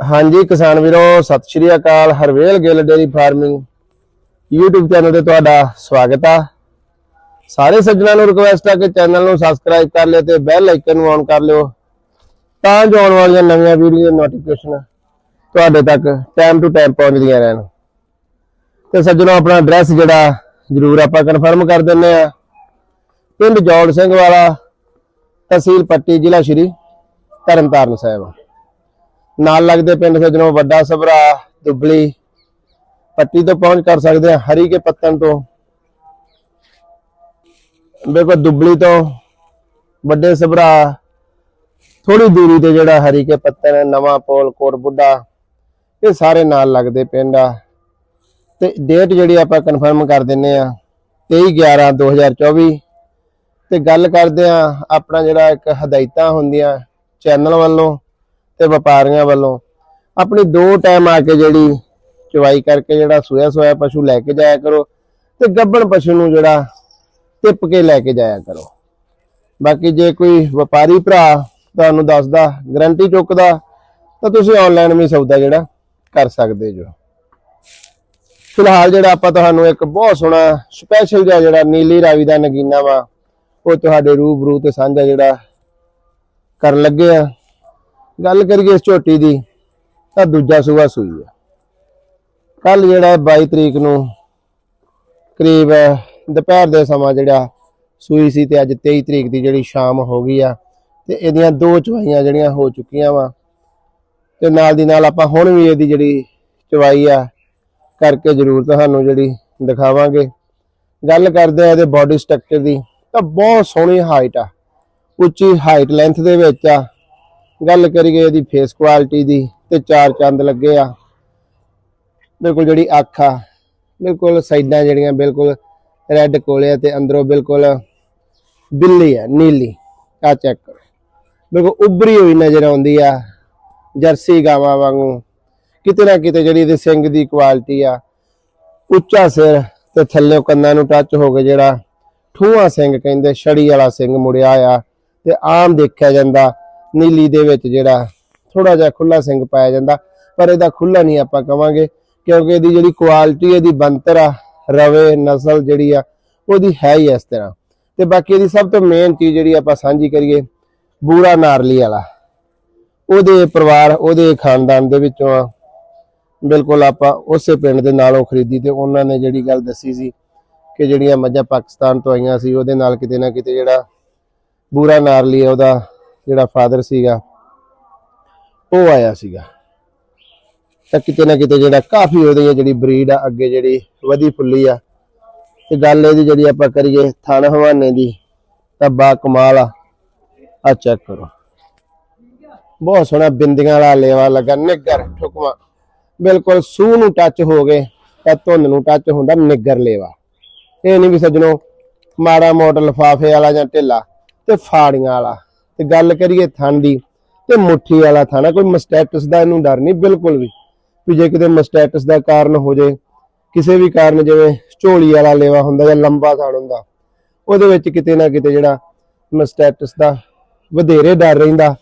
ਹਾਂਜੀ, ਕਿਸਾਨ ਵੀਰੋ, ਸਤਿ ਸ਼੍ਰੀ ਅਕਾਲ। Harvel Gill dairy farming YouTube channel ਤੇ ਤੁਹਾਡਾ ਸਵਾਗਤ ਆ। ਸਾਰੇ ਸੱਜਣਾਂ ਨੂੰ ਰਿਕੁਐਸਟ ਆ ਕਿ ਚੈਨਲ ਨੂੰ ਸਬਸਕ੍ਰਾਈਬ ਕਰ ਲਿਓ ਤੇ ਬੈਲ ਆਈਕਨ ਨੂੰ ਔਨ ਕਰ ਲਿਓ ਤਾਂ ਜੋ ਆਉਣ ਵਾਲੀਆਂ ਨਵੀਆਂ ਵੀਡੀਓ ਦੀ ਨੋਟੀਫਿਕੇਸ਼ਨ ਤੁਹਾਡੇ ਤੱਕ ਟਾਈਮ ਟੂ ਟਾਈਮ ਪਹੁੰਚਦੀਆਂ ਰਹਿਣ। ਤੇ ਸੱਜਣੋ, ਆਪਣਾ ਐਡਰੈਸ ਜਿਹੜਾ ਜਰੂਰ ਆਪਾਂ ਕਨਫਰਮ ਕਰ ਦਿੰਨੇ ਆ। ਪਿੰਡ ਜੌੜ ਸਿੰਘ ਵਾਲਾ ਤਹਿਸੀਲ ਪੱਟੀ, ਜ਼ਿਲ੍ਹਾ ਸ਼੍ਰੀ ਤਰਨਤਾਰਨ ਸਾਹਿਬ। ਨਾਲ ਲੱਗਦੇ ਪਿੰਡ ਸੱਜਣੋ ਵੱਡਾ ਸਭਰਾ, ਦੁਬਲੀ, ਪੱਟੀ ਤੋਂ ਪਹੁੰਚ ਕਰ ਸਕਦੇ ਆ ਹਰੀ ਕੇ ਪੱਤਨ ਤੋਂ। ਬਿਲਕੁਲ ਦੁਬਲੀ ਤੋਂ ਵੱਡੇ ਸਭਰਾ ਥੋੜੀ ਦੂਰੀ ਤੇ ਜਿਹੜਾ ਹਰੀ ਕੇ ਪੱਤਨ ਹੈ, ਨਵਾਂ ਪੋਲ, ਕੋਟ ਬੁੱਢਾ, ਇਹ ਸਾਰੇ ਨਾਲ ਲੱਗਦੇ ਪਿੰਡ ਆ। ਤੇ ਡੇਟ ਜਿਹੜੀ ਆਪਾਂ ਕਨਫਰਮ ਕਰ ਦਿੰਨੇ ਆ 23 11 2024 ਤੇ ਗੱਲ ਕਰਦੇ ਆ ਆਪਣਾ ਜਿਹੜਾ ਇੱਕ ਹਦਾਇਤਾਂ ਹੁੰਦੀਆਂ ਚੈਨਲ ਵੱਲੋਂ ਤੇ ਵਪਾਰੀਆਂ ਵੱਲੋਂ ਆਪਣੀ ਦੋ ਟਾਈਮ ਆ ਕੇ ਜਿਹੜੀ ਚਵਾਈ ਕਰਕੇ ਜਿਹੜਾ ਸੋਇਆ ਸੋਇਆ ਪਸ਼ੂ ਲੈ ਕੇ ਜਾਇਆ ਕਰੋ ਤੇ ਗੱਬਣ ਪਸ਼ੂ ਨੂੰ ਜਿਹੜਾ ਟਿੱਪ ਕੇ ਲੈ ਕੇ ਜਾਇਆ ਕਰੋ। ਬਾਕੀ ਜੇ ਕੋਈ ਵਪਾਰੀ ਭਰਾ ਤੁਹਾਨੂੰ ਦੱਸਦਾ ਗਰੰਟੀ ਚੁੱਕਦਾ, ਤਾਂ ਤੁਸੀਂ ਆਨਲਾਈਨ ਵੀ ਸੌਦਾ ਜਿਹੜਾ ਕਰ ਸਕਦੇ ਜੋ। ਫਿਲਹਾਲ ਜਿਹੜਾ ਆਪਾਂ ਤੁਹਾਨੂੰ ਇੱਕ ਬਹੁਤ ਸੋਹਣਾ ਸਪੈਸ਼ਲ ਜਿਹਾ ਜਿਹੜਾ ਨੀਲੀ ਰਾਵੀ ਦਾ ਨਗੀਨਾ ਵਾ, ਉਹ ਤੁਹਾਡੇ ਰੂਬਰੂ ਤੇ ਸਾਂਝਾ ਜਿਹੜਾ ਕਰਨ ਲੱਗੇ ਆ। ਗੱਲ ਕਰੀਏ ਇਸ ਝੋਟੀ ਦੀ, ਤਾਂ ਦੂਜਾ ਸੂਆ ਸੂਈ ਆ। ਕੱਲ ਜਿਹੜਾ 22 ਤਰੀਕ ਨੂੰ ਕਰੀਬ ਦੁਪਹਿਰ ਦੇ ਸਮਾਂ ਜਿਹੜਾ ਸੂਈ ਸੀ ਤੇ ਅੱਜ 23 ਤਰੀਕ ਦੀ ਜਿਹੜੀ ਸ਼ਾਮ ਹੋ ਗਈ ਆ ਤੇ ਇਹਦੀਆਂ ਦੋ ਚਵਾਈਆਂ ਜਿਹੜੀਆਂ ਹੋ ਚੁੱਕੀਆਂ ਵਾ ਤੇ ਨਾਲ ਦੀ ਨਾਲ ਆਪਾਂ ਹੁਣ ਵੀ ਇਹਦੀ ਜਿਹੜੀ ਚਵਾਈ ਆ ਕਰਕੇ ਜ਼ਰੂਰ ਤੁਹਾਨੂੰ ਜਿਹੜੀ ਦਿਖਾਵਾਂਗੇ। ਗੱਲ ਕਰਦੇ ਆ ਇਹਦੇ ਬਾਡੀ ਸਟਰਕਚਰ ਦੀ, ਤਾਂ ਬਹੁਤ ਸੋਹਣੀ ਹਾਈਟ ਆ, ਉੱਚੀ ਹਾਈਟ ਲੈਂਥ ਦੇ ਵਿੱਚ ਆ। ਗੱਲ ਕਰੀਏ ਇਹਦੀ ਫੇਸ ਕੁਆਲਿਟੀ ਦੀ ਤੇ ਚਾਰ ਚੰਦ ਲੱਗੇ ਆ। ਬਿਲਕੁਲ ਜਿਹੜੀ ਅੱਖ ਆ, ਬਿਲਕੁਲ ਸਾਈਡਾਂ ਜਿਹੜੀਆਂ ਬਿਲਕੁਲ ਰੈੱਡ ਕੋਲੇ ਆ ਤੇ ਅੰਦਰੋਂ ਬਿਲਕੁਲ ਬਿੱਲੀ ਆ, ਨੀਲੀ। ਆ ਚੈੱਕ ਕਰੋ। ਬਿਲਕੁਲ ਉੱਭਰੀ ਹੋਈ ਨਜ਼ਰ ਆਉਂਦੀ ਆ ਜਰਸੀ ਗਾਵਾਂ ਵਾਂਗੂ। ਕਿਤੇ ਨਾ ਕਿਤੇ ਜਿਹੜੀ ਇਹਦੇ ਸਿੰਘ ਦੀ ਕੁਆਲਿਟੀ ਆ, ਉੱਚਾ ਸਿਰ ਤੇ ਥੱਲੇ ਕੰਨਾਂ ਨੂੰ ਟੱਚ ਹੋ ਕੇ ਜਿਹੜਾ ਠੂਆ ਸਿੰਘ ਕਹਿੰਦੇ, ਛੜੀ ਵਾਲਾ ਸਿੰਘ ਮੁੜਿਆ ਆ ਤੇ ਆਮ ਦੇਖਿਆ ਜਾਂਦਾ ਨੀਲੀ ਦੇ ਵਿੱਚ ਜਿਹੜਾ ਥੋੜਾ ਜਿਹਾ ਖੁੱਲਾ ਸਿੰਘ ਪਾਇਆ ਜਾਂਦਾ, ਪਰ ਇਹਦਾ ਖੁੱਲਾ ਨਹੀਂ ਆਪਾਂ ਕਵਾਂਗੇ, ਕਿਉਂਕਿ ਇਹਦੀ ਜਿਹੜੀ ਕੁਆਲਿਟੀ ਇਹਦੀ ਬੰਤਰ ਆ, ਰਵੇ, ਨਸਲ ਜਿਹੜੀ ਆ, ਉਹਦੀ ਹੈ ਹੀ ਇਸ ਤਰ੍ਹਾਂ। ਤੇ ਬਾਕੀ ਇਹਦੀ ਸਭ ਤੋਂ ਮੇਨ ਚੀਜ਼ ਜਿਹੜੀ ਆਪਾਂ ਸਾਂਝੀ ਕਰੀਏ, ਬੂਰਾ ਨਾਰਲੀ ਵਾਲਾ। ਉਹਦੇ ਪਰਿਵਾਰ, ਉਹਦੇ ਖਾਨਦਾਨ ਦੇ ਵਿੱਚੋਂ ਆ। ਬਿਲਕੁਲ ਆਪਾਂ ਉਸੇ ਪਿੰਡ ਦੇ ਨਾਲੋਂ ਖਰੀਦੀ ਤੇ ਉਹਨਾਂ ਨੇ ਜਿਹੜੀ ਗੱਲ ਦੱਸੀ ਸੀ ਕਿ ਜਿਹੜੀਆਂ ਮੱਝਾਂ ਪਾਕਿਸਤਾਨ ਤੋਂ ਆਈਆਂ ਸੀ, ਉਹਦੇ ਨਾਲ ਕਿਤੇ ਨਾ ਕਿਤੇ ਜਿਹੜਾ ਬੂਰਾ ਨਾਰਲੀ ਉਹਦਾ ਜਿਹੜਾ ਫਾਦਰ ਸੀਗਾ, ਉਹ ਆਇਆ ਸੀਗਾ। ਤਾਂ ਕਿਤੇ ਨਾ ਕਿਤੇ ਜਿਹੜਾ ਕਾਫੀ ਉਹਦੀ ਜਿਹੜੀ ਬਰੀਡ ਆ, ਅੱਗੇ ਜਿਹੜੀ ਵਧੀ ਫੁੱਲੀ ਆ। ਤੇ ਗੱਲ ਇਹਦੀ ਜਿਹੜੀ ਆਪਾਂ ਕਰੀਏ ਥਣ ਹਵਾਨੇ ਦੀ, ਤਾਂ ਬਾ ਕਮਾਲ ਆ। ਆ ਚੈੱਕ ਕਰੋ। ਬਹੁਤ ਸੋਹਣਾ ਬਿੰਦੀਆਂ ਵਾਲਾ ਲੇਵਾ ਲੱਗਾ ਨਿੱਗਰ ਠੁਕਵਾ। ਬਿਲਕੁਲ ਸੂਹ ਨੂੰ ਟੱਚ ਹੋ ਗਏ, ਤਾਂ ਧੁੰਦ ਨੂੰ ਟੱਚ ਹੁੰਦਾ ਨਿੱਗਰ ਲੇਵਾ। ਇਹ ਨਹੀਂ ਵੀ ਸੱਜਣੋ, ਮਾੜਾ ਮੋਟਰ ਲਫਾਫੇ ਵਾਲਾ ਜਾਂ ਢਿੱਲਾ ਤੇ ਫਾੜੀਆਂ ਵਾਲਾ। ਤੇ ਗੱਲ ਕਰੀਏ ਥਣ ਦੀ, ਤੇ ਮੁੱਠੀ ਵਾਲਾ ਥਾਣਾ ਕੋਈ ਮਸਟੈਟਸ ਦਾ ਇਹਨੂੰ ਡਰ ਨਹੀਂ, ਬਿਲਕੁਲ ਵੀ। ਵੀ ਜੇ ਕਿਤੇ ਮਸਟੈਟਸ ਦਾ ਕਾਰਨ ਹੋ ਜੇ, ਕਿਸੇ ਵੀ ਕਾਰਨ ਜਿਵੇਂ ਝੋਲੀ ਵਾਲਾ ਲੇਵਾ ਹੁੰਦਾ ਜਾਂ ਲੰਬਾ ਥਣ ਹੁੰਦਾ, ਉਹਦੇ ਵਿੱਚ ਕਿਤੇ ਨਾ ਕਿਤੇ ਜਿਹੜਾ ਮਸਟੈਟਸ ਦਾ ਵਧੇਰੇ ਡਰ ਰਹਿੰਦਾ।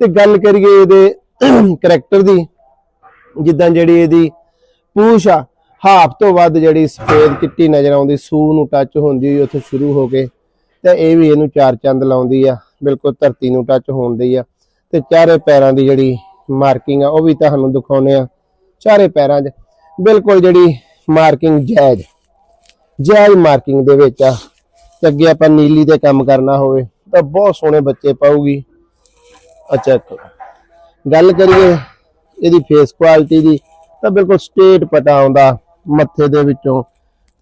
ਤੇ ਗੱਲ ਕਰੀਏ ਇਹਦੇ ਕਰੈਕਟਰ ਦੀ, ਜਿੱਦਾਂ ਜਿਹੜੀ ਇਹਦੀ ਪੂਛ ਆ, ਹਾਫ ਤੋਂ ਵੱਧ ਜਿਹੜੀ ਸਫੇਦ ਚਿੱਟੀ ਨਜ਼ਰ ਆਉਂਦੀ ਸੂ ਨੂੰ ਟੱਚ ਹੁੰਦੀ ਉੱਥੇ ਸ਼ੁਰੂ ਹੋ ਕੇ ਤੇ ਇਹ ਵੀ ਇਹਨੂੰ ਚਾਰ ਚੰਦ ਲਾਉਂਦੀ ਆ, ਬਿਲਕੁਲ ਧਰਤੀ ਨੂੰ ਟੱਚ ਹੁੰਦੀ ਆ। ਤੇ ਚਾਰੇ ਪੈਰਾਂ ਦੀ ਜਿਹੜੀ ਮਾਰਕਿੰਗ ਆ, ਉਹ ਵੀ ਤੁਹਾਨੂੰ ਦਿਖਾਉਨੇ ਆ। ਚਾਰੇ ਪੈਰਾਂ 'ਚ ਬਿਲਕੁਲ ਜਿਹੜੀ ਮਾਰਕਿੰਗ ਜਾਇਜ਼ ਜਾਇਜ਼ ਮਾਰਕਿੰਗ ਦੇ ਵਿੱਚ ਆ। ਤੇ ਅੱਗੇ ਆਪਾਂ ਨੀਲੀ ਤੇ ਕੰਮ ਕਰਨਾ ਹੋਵੇ, ਤਾਂ ਬਹੁਤ ਸੋਹਣੇ ਬੱਚੇ ਪਾਉਗੀ ਅੱਛਾ ਗੱਲ ਕਰੀਏ ਇਹਦੀ ਫੇਸ ਕੁਆਲਿਟੀ ਦੀ, ਤਾਂ ਬਿਲਕੁਲ ਸਟੇਟ ਪਟਾ ਆਉਂਦਾ ਮੱਥੇ ਦੇ ਵਿੱਚੋਂ।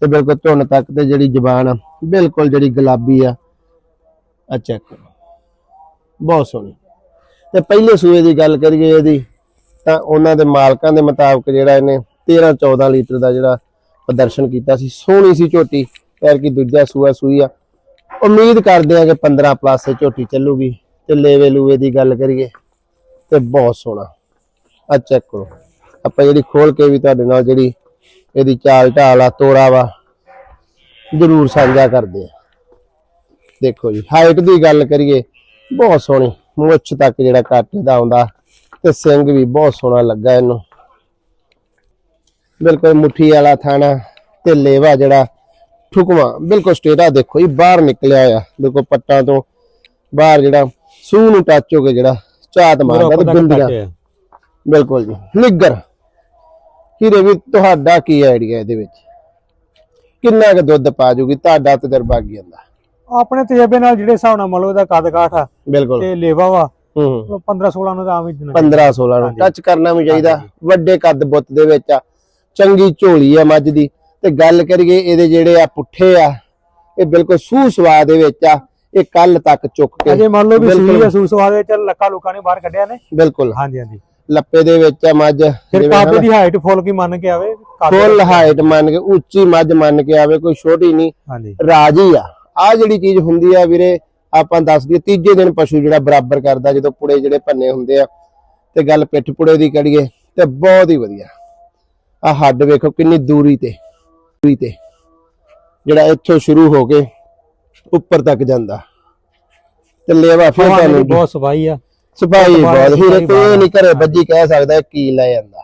ਤੇ ਬਿਲਕੁਲ ਧੁੰਨ ਤੱਕ ਤੇ ਜਿਹੜੀ ਜ਼ਬਾਨ ਆ, ਬਿਲਕੁਲ ਜਿਹੜੀ ਗੁਲਾਬੀ ਆ ਅੱਛਾ ਬਹੁਤ ਸੋਹਣੀ। ਤੇ ਪਹਿਲੇ ਸੂਏ ਦੀ ਗੱਲ ਕਰੀਏ ਇਹਦੀ, ਤਾਂ ਉਹਨਾਂ ਦੇ ਮਾਲਕਾਂ ਦੇ ਮੁਤਾਬਕ ਜਿਹੜਾ ਇਹਨੇ 13 14 ਲੀਟਰ ਦਾ ਜਿਹੜਾ ਪ੍ਰਦਰਸ਼ਨ ਕੀਤਾ ਸੀ। ਸੋਹਣੀ ਸੀ ਝੋਟੀ ਪੈਰ ਕੀ ਦੂਜਾ ਸੂਆ ਸੂਈ ਆ। ਉਮੀਦ ਕਰਦੇ ਆ ਕਿ 15 ਪਲੱਸ ਝੋਟੀ ਚੱਲੂਗੀ। ਤੇ ਲੇਵੇ ਲੂਵੇ ਦੀ ਗੱਲ ਕਰੀਏ, ਤੇ ਬਹੁਤ ਸੋਹਣਾ। ਆ ਚੈੱਕ ਕਰੋ। ਆਪਾਂ ਜਿਹੜੀ ਖੋਲ ਕੇ ਵੀ ਤੁਹਾਡੇ ਨਾਲ ਜਿਹੜੀ ਇਹਦੀ ਚਾਲ ਢਾਲ ਆ ਤੋੜਾ ਵਾ ਜ਼ਰੂਰ ਸਾਂਝਾ ਕਰਦੇ ਆ। ਦੇਖੋ ਜੀ ਹਾਈਟ ਦੀ ਗੱਲ ਕਰੀਏ ਬਹੁਤ ਸੋਹਣੀ ਮੁੱਛ ਤੱਕ ਜਿਹੜਾ ਕੱਟ ਦਾ ਆਉਂਦਾ ਤੇ ਸਿੰਘ ਵੀ ਬਹੁਤ ਸੋਹਣਾ ਲੱਗਾ ਇਹਨੂੰ। ਬਿਲਕੁਲ ਮੁੱਠੀ ਵਾਲਾ ਥਾਣਾ ਤੇ ਲੇਵਾ ਜਿਹੜਾ ਠੁਕਵਾ ਬਿਲਕੁਲ ਸਟੇਟਾ ਦੇਖੋ ਜੀ ਬਾਹਰ ਨਿਕਲਿਆ ਆ ਦੇਖੋ ਪੱਟਾਂ ਤੋਂ ਬਾਹਰ ਜਿਹੜਾ ਸੂਹ ਨੂੰ ਟੱਚ ਹੋ ਕੇ ਜਿਹੜਾ ਝਾਤ ਮਾਰਦਾ ਤੇ ਬਿੰਦੀਆਂ ਬਿਲਕੁਲ ਜੀ ਨਿੱਗਰ ਹੀਰੇ ਵੀ ਤੁਹਾਡਾ ਕੀ ਆਈਡੀਆ ਇਹਦੇ ਵਿੱਚ? ਕਿੰਨਾ ਕੁ ਦੁੱਧ ਪਾ ਜੂਗੀ? ਤੁਹਾਡਾ ਤਜਰਬਾ ਕੀ ਹੁੰਦਾ? ਆਪਣੇ ਤਜਰਬੇ ਨਾਲ ਜਿਹੜੇ ਹਿਸਾਬ ਨਾਲ ਲਓ ਇਹਦਾ ਕੱਦ ਕਾਠ ਆ ਬਿਲਕੁਲ। ਤੇ ਲੇਵਾ ਵਾ ਹੂੰ 15 16 ਨੂੰ ਤਾਂ ਆਮ ਹੀ ਦਿਨਾਂ 15 16 ਨੂੰ। ਟੱਚ ਕਰਨਾ ਵੀ ਚਾਹੀਦਾ। ਵੱਡੇ ਕੱਦ ਬੁੱਤ ਦੇ ਵਿੱਚ ਆ। ਚੰਗੀ ਝੋਲੀ ਆ ਮੱਝ ਦੀ। ਤੇ ਗੱਲ ਕਰੀਏ ਇਹਦੇ ਜਿਹੜੇ ਆ ਪੁੱਠੇ ਆ ਇਹ ਬਿਲਕੁਲ ਸੂਹ ਸਵਾਦ ਦੇ ਵਿੱਚ ਆ। ਇਹ ਕੱਲ ਤੱਕ ਚੁੱਕ ਕੇ ਅਜੇ ਮੰਨ ਲਓ ਵੀ। ਸੂਈ ਆ ਸੂਸਵਾਦ ਵਿੱਚ ਲੱਕਾ ਲੁਕਾ ਨੇ ਬਾਹਰ ਕੱਢਿਆ ਨੇ। ਬਿਲਕੁਲ। ਹਾਂਜੀ ਹਾਂਜੀ। ਲੱਪੇ ਦੇ ਵਿੱਚ ਆ ਮੱਝ ਫਿਰ ਕਾਬੇ ਦੀ ਹਾਈਟ ਫੁੱਲ ਕੀ ਮੰਨ ਕੇ ਆਵੇ? ਫੁੱਲ ਹਾਈਟ ਮੰਨ ਕੇ ਉੱਚੀ ਮੱਝ ਮੰਨ ਕੇ ਆਵੇ ਕੋਈ ਛੋਟੀ ਨਹੀਂ। ਰਾਜੀ ਆ। ਆ ਜਿਹੜੀ ਚੀਜ਼ ਹੁੰਦੀ ਆ ਵੀਰੇ ਆਪਾਂ ਦੱਸ ਦਈਏ ਤੀਜੇ ਦਿਨ ਪਸ਼ੂ ਜਿਹੜਾ ਬਰਾਬਰ ਕਰਦਾ ਜਦੋਂ ਪੁੜੇ ਜਿਹੜੇ ਭੰਨੇ ਹੁੰਦੇ ਆ। ਤੇ ਗੱਲ ਪਿੱਠ ਪੁੜੇ ਦੀ ਕਰੀਏ ਤੇ ਬਹੁਤ ਹੀ ਵਧੀਆ। ਆ ਹੱਡ ਵੇਖੋ ਕਿੰਨੀ ਦੂਰੀ ਤੇ ਦੂਰੀ ਤੇ। ਜਿਹੜਾ ਇੱਥੋਂ ਸ਼ੁਰੂ ਹੋ ਕੇ ਉੱਪਰ ਤੱਕ ਜਾਂਦਾ। ਤੇ ਲੇਵਾ ਫਿਰ ਤੁਹਾਨੂੰ ਬਹੁਤ ਸਫ਼ਾਈ ਆ। ਸਫ਼ਾਈ ਬਹੁਤ ਸਫ਼ਾਈ ਕੋਈ ਨਹੀਂ ਘਰੇ ਬੱਜੀ ਕਹਿ ਸਕਦਾ ਕੀ ਲੈ ਜਾਂਦਾ।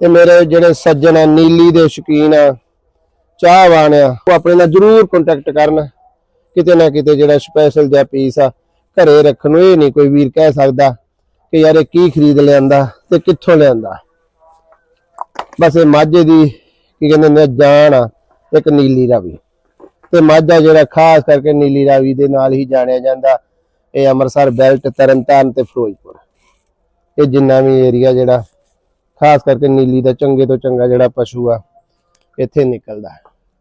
ਤੇ ਮੇਰੇ ਜਿਹੜੇ ਸੱਜਣ ਆ ਨੀਲੀ ਦੇ ਸ਼ੌਕੀਨ ਆ ਚਾਹਵਾਨ ਆ ਉਹ ਆਪਣੇ ਨਾਲ ਜਰੂਰ ਕੰਟੈਕਟ ਕਰਨ। ਕਿਤੇ ਨਾ ਕਿਤੇ ਜਿਹੜਾ ਸਪੈਸ਼ਲ ਜਿਹਾ ਪੀਸ ਆ ਘਰੇ ਰੱਖਣ ਨੂੰ ਇਹ ਨਹੀਂ ਕੋਈ ਵੀਰ ਕਹਿ ਸਕਦਾ ਕਿ ਯਾਰ ਇਹ ਕੀ ਖਰੀਦ ਲਿਆਂਦਾ ਤੇ ਕਿੱਥੋਂ ਲਿਆਂਦਾ। ਬਸ ਇਹ ਮਾਝੇ ਦੀ ਕੀ ਕਹਿੰਦੇ ਨੇ ਜਾਨ ਆ ਇੱਕ ਨੀਲੀ ਰਾਵੀ। ਤੇ ਮਾਝਾ ਜਿਹੜਾ ਖਾਸ ਕਰਕੇ ਨੀਲੀ ਰਾਵੀ ਦੇ ਨਾਲ ਹੀ ਜਾਣਿਆ ਜਾਂਦਾ। ਇਹ ਅੰਮ੍ਰਿਤਸਰ ਬੈਲਟ ਤਰਨਤਾਰਨ ਤੇ ਫਿਰੋਜ਼ਪੁਰ। ਇਹ ਜਿੰਨਾ ਵੀ ਏਰੀਆ ਜਿਹੜਾ ਖਾਸ ਕਰਕੇ ਨੀਲੀ ਦਾ ਚੰਗੇ ਤੋਂ ਚੰਗਾ ਜਿਹੜਾ ਪਸ਼ੂ ਆ ਇੱਥੇ ਨਿਕਲਦਾ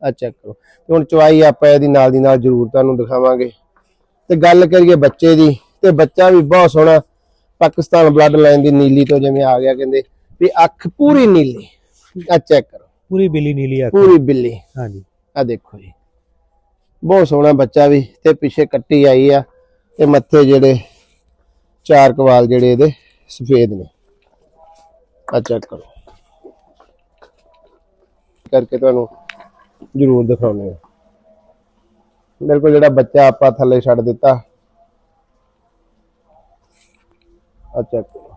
ਆ ਚੈੱਕ ਕਰੋ। ਤੇ ਹੁਣ ਚਵਾਈ ਆਪਾਂ ਇਹਦੀ ਨਾਲ ਦੀ ਨਾਲ ਜ਼ਰੂਰ ਤੁਹਾਨੂੰ ਦਿਖਾਵਾਂਗੇ। ਤੇ ਗੱਲ ਕਰੀਏ ਬੱਚੇ ਦੀ ਤੇ ਬੱਚਾ ਵੀ ਬਹੁਤ ਸੋਹਣਾ ਪਾਕਿਸਤਾਨ ਬਲੱਡ ਲਾਈਨ ਦੀ ਨੀਲੀ ਤੋਂ ਜਿਵੇਂ ਆ ਗਿਆ ਕਹਿੰਦੇ ਵੀ ਅੱਖ ਪੂਰੀ ਨੀਲੀ। ਆ ਚੈੱਕ ਕਰੋ। ਪੂਰੀ ਬਿੱਲੀ ਨੀਲੀ ਆ ਪੂਰੀ ਬਿੱਲੀ। ਹਾਂਜੀ। ਆ ਦੇਖੋ ਜੀ। ਬਹੁਤ ਸੋਹਣਾ ਬੱਚਾ ਵੀ ਤੇ ਪਿੱਛੇ ਕੱਟੀ ਆਈ ਆ। ਤੇ ਮੱਥੇ ਜਿਹੜੇ ਚਾਰ ਕਵਾਲ ਜਿਹੜੇ ਇਹਦੇ ਸਫੇਦ ਨੇ। ਆ ਚੈੱਕ ਕਰੋ। ਕਰਕੇ ਤੁਹਾਨੂੰ ਜ਼ਰੂਰ ਦਿਖਾਉਣੇ ਆ ਬਿਲਕੁਲ ਜਿਹੜਾ ਬੱਚਾ ਆਪਾਂ ਥੱਲੇ ਛੱਡ ਦਿੱਤਾ। ਆ ਚੈੱਕ ਕਰੋ।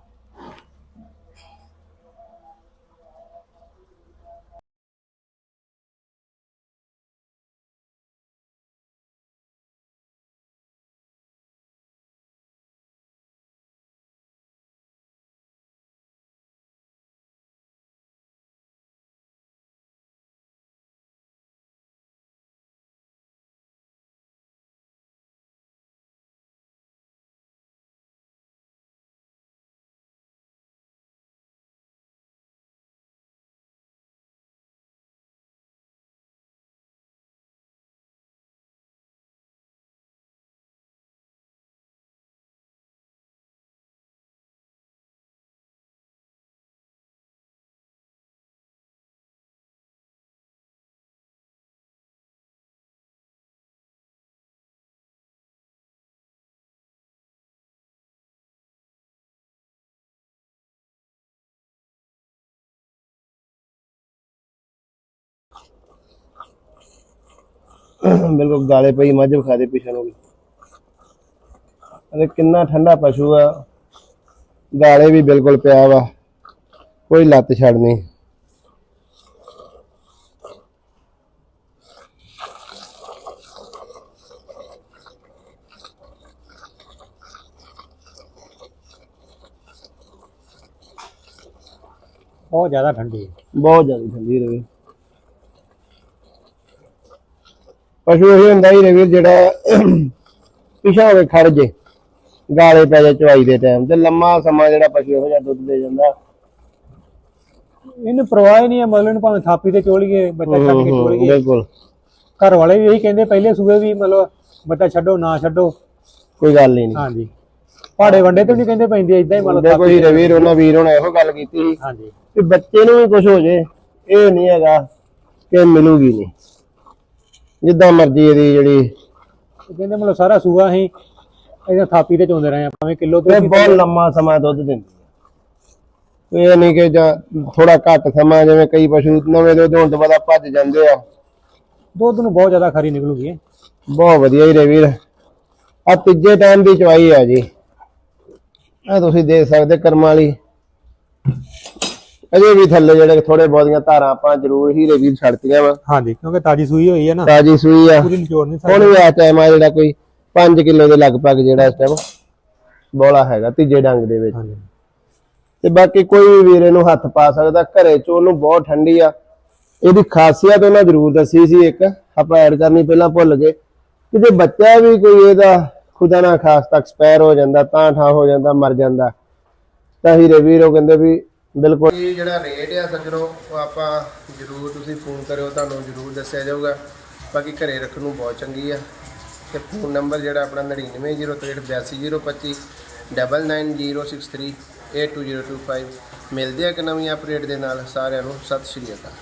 ਬਿਲਕੁਲ ਗਾਲੇ ਪਈ ਮੱਝ ਵਿਖਾ ਦੇ ਪਿਛਣ ਨੂੰ ਵੀ। ਅਰੇ ਕਿੰਨਾ ਠੰਡਾ ਪਸ਼ੂ ਆ। ਗਾਲੇ ਵੀ ਬਿਲਕੁਲ ਪਿਆ ਵਾ। ਕੋਈ ਲੱਤ ਛੱਡਣੀ ਬਹੁਤ ਜ਼ਿਆਦਾ ਠੰਡੀ ਹੈ। ਬਹੁਤ ਜ਼ਿਆਦਾ ਠੰਡੀ ਰਵੇ। ਪਸ਼ੂ ਇਹ ਹੁੰਦਾ ਹੀ ਰਵੀਰ ਜਿਹੜਾ ਪਿਛਾ ਹੋਵੇ ਖੜ ਜੇ ਗਾਲੇ ਪੈ ਜਾ ਚਵਾਈ ਦੇ ਟਾਈਮ ਤੇ ਲੰਮਾ ਸਮਾਂ ਜਿਹੜਾ ਪਸ਼ੂ ਇਹੋ ਜਿਹਾ ਦੁੱਧ ਦੇ ਜਾਂਦਾ। ਇਹਨੂੰ ਪਰਵਾਹ ਹੀ ਨਹੀਂ ਹੈ ਮਤਲਬ ਇਹਨੂੰ ਭਾਵੇਂ ਥਾਪੀ ਤੇ ਚੋਲੀਏ ਬੱਚਾ ਛੱਡ ਕੇ ਚੋਲੀਏ। ਬਿਲਕੁਲ। ਘਰ ਵਾਲੇ ਵੀ ਇਹੀ ਕਹਿੰਦੇ ਪਹਿਲੇ ਸੂਬੇ ਵੀ ਮਤਲਬ ਬੱਚਾ ਛੱਡੋ ਨਾ ਛੱਡੋ। ਕੋਈ ਗੱਲ ਨਹੀਂ। ਹਾਂਜੀ। ਪਹਾੜੇ ਵੰਡੇ ਤੇ ਵੀ ਕਹਿੰਦੇ ਪੈਂਦੇ ਇਦਾਂ ਹੀ ਮਤਲਬ ਦੇਖੋ ਜੀ ਰਵੀਰ ਉਹਨਾਂ ਵੀਰ ਹੁਣ ਇਹੋ ਗੱਲ ਕੀਤੀ ਸੀ ਹਾਂਜੀ। ਕਿ ਬੱਚੇ ਨੂੰ ਵੀ ਕੁਝ ਹੋ ਜੇ ਇਹ ਨਹੀਂ ਹੈਗਾ ਕਿ ਮਿਲੂਗੀ ਨਹੀਂ। ਜਿੱਦਾਂ ਮਰਜ਼ੀ ਇਹਦੀ ਜਿਹੜੀ ਕਹਿੰਦੇ ਮਤਲਬ ਸਾਰਾ ਸੂਆ ਹੀ ਇਹਦਾ ਥਾਪੀ ਤੇ ਚੋਂਦੇ ਰਹੇ ਆ ਭਾਵੇਂ ਕਿਲੋ ਤੋਂ ਇਹ ਬਹੁਤ ਲੰਮਾ ਸਮਾਂ ਦੁੱਧ ਦਿੰਦੀ ਹੈ। ਇਹ ਨਹੀਂ ਕਿ ਜਾਂ ਥੋੜਾ ਘੱਟ ਸਮਾਂ ਜਿਵੇਂ ਕਈ ਪਸ਼ੂ ਨਵੇਂ ਦੁੱਧ ਹੋਣ ਤੋਂ ਬਾਅਦ ਭੱਜ ਜਾਂਦੇ ਆ। ਦੁੱਧ ਨੂੰ ਬਹੁਤ ਜ਼ਿਆਦਾ ਖਰੀ ਨਿਕਲੂਗੀ ਇਹ। ਬਹੁਤ ਵਧੀਆ ਹੀ ਰਵੀਰ ਆ ਤੀਜੇ ਟਾਈਮ ਦੀ ਚਵਾਈ ਆ ਜੀ। ਆ ਤੁਸੀਂ ਦੇਖ ਸਕਦੇ ਕਰਮ ਵਾਲੀ। ਅਜੇ ਵੀ ਥੱਲੇ ਜਿਹੜੇ ਥੋੜੇ ਬਹੁਤੀਆਂ ਧਾਰਾਂ ਆਪਾਂ ਜ਼ਰੂਰ ਹੀਰੇ ਵੀਰ ਛੱਡਤੀਆਂ ਵਾ। ਹਾਂਜੀ ਕਿਉਂਕਿ ਤਾਜੀ ਸੂਈ ਹੋਈ ਹੈ ਨਾ। ਤਾਜੀ ਸੂਈ ਆ। ਪੂਰੀ ਨਿਚੋੜ ਨਹੀਂ ਹੁਣ ਸਕਦੀ ਵੀ ਆ ਟਾਈਮ ਆ ਜਿਹੜਾ ਕੋਈ 5 ਕਿਲੋ ਦੇ ਲਗਭਗ ਜਿਹੜਾ ਇਸ ਟਾਈਮ ਬੋਲਾ ਹੈਗਾ ਤੀਜੇ ਡੰਗ ਦੇ ਵਿੱਚ। ਹਾਂਜੀ। ਤੇ ਬਾਕੀ ਕੋਈ ਵੀ ਵੀਰ ਇਹਨੂੰ ਹੱਥ ਪਾ ਸਕਦਾ ਘਰੇ ਚ ਉਹਨੂੰ ਬਹੁਤ ਠੰਡੀ ਆ। ਇਹਦੀ ਖਾਸੀਅਤ ਉਹਨਾਂ ਜ਼ਰੂਰ ਦੱਸੀ ਸੀ ਇੱਕ ਆਪਾਂ ਐਡ ਕਰਨੀ ਪਹਿਲਾਂ ਭੁੱਲ ਗਏ। ਕਿ ਜੇ ਬੱਚਾ ਵੀ ਕੋਈ ਇਹਦਾ ਖੁਦਾ ਨਾ ਖਾਸ ਤੱਕ ਐਕਸਪਾਇਰ ਹੋ ਜਾਂਦਾ ਤਾਂ ਠਾ ਹੋ ਜਾਂਦਾ ਮਰ ਜਾਂਦਾ ਤਾਂ ਹੀਰੇ ਵੀਰ ਉਹ ਕਹਿੰਦੇ ਵੀ ਬਿਲਕੁਲ। ਇਹ ਜਿਹੜਾ ਰੇਟ ਆ ਸੱਜਣੋ, ਉਹ ਆਪਾਂ ਜ਼ਰੂਰ ਤੁਸੀਂ ਫੋਨ ਕਰਿਓ, ਤੁਹਾਨੂੰ ਜ਼ਰੂਰ ਦੱਸਿਆ ਜਾਊਗਾ। ਬਾਕੀ ਘਰੇ ਰੱਖਣ ਨੂੰ ਬਹੁਤ ਚੰਗੀ ਆ। ਤੇ ਫੋਨ ਨੰਬਰ ਜਿਹੜਾ ਆਪਣਾ 9903822025 9906382025 ਮਿਲਦੇ ਆ ਇੱਕ ਨਵੀਂ ਅਪਡੇਟ ਦੇ ਨਾਲ ਸਾਰਿਆਂ ਨੂੰ। ਸਤਿ ਸ਼੍ਰੀ ਅਕਾਲ।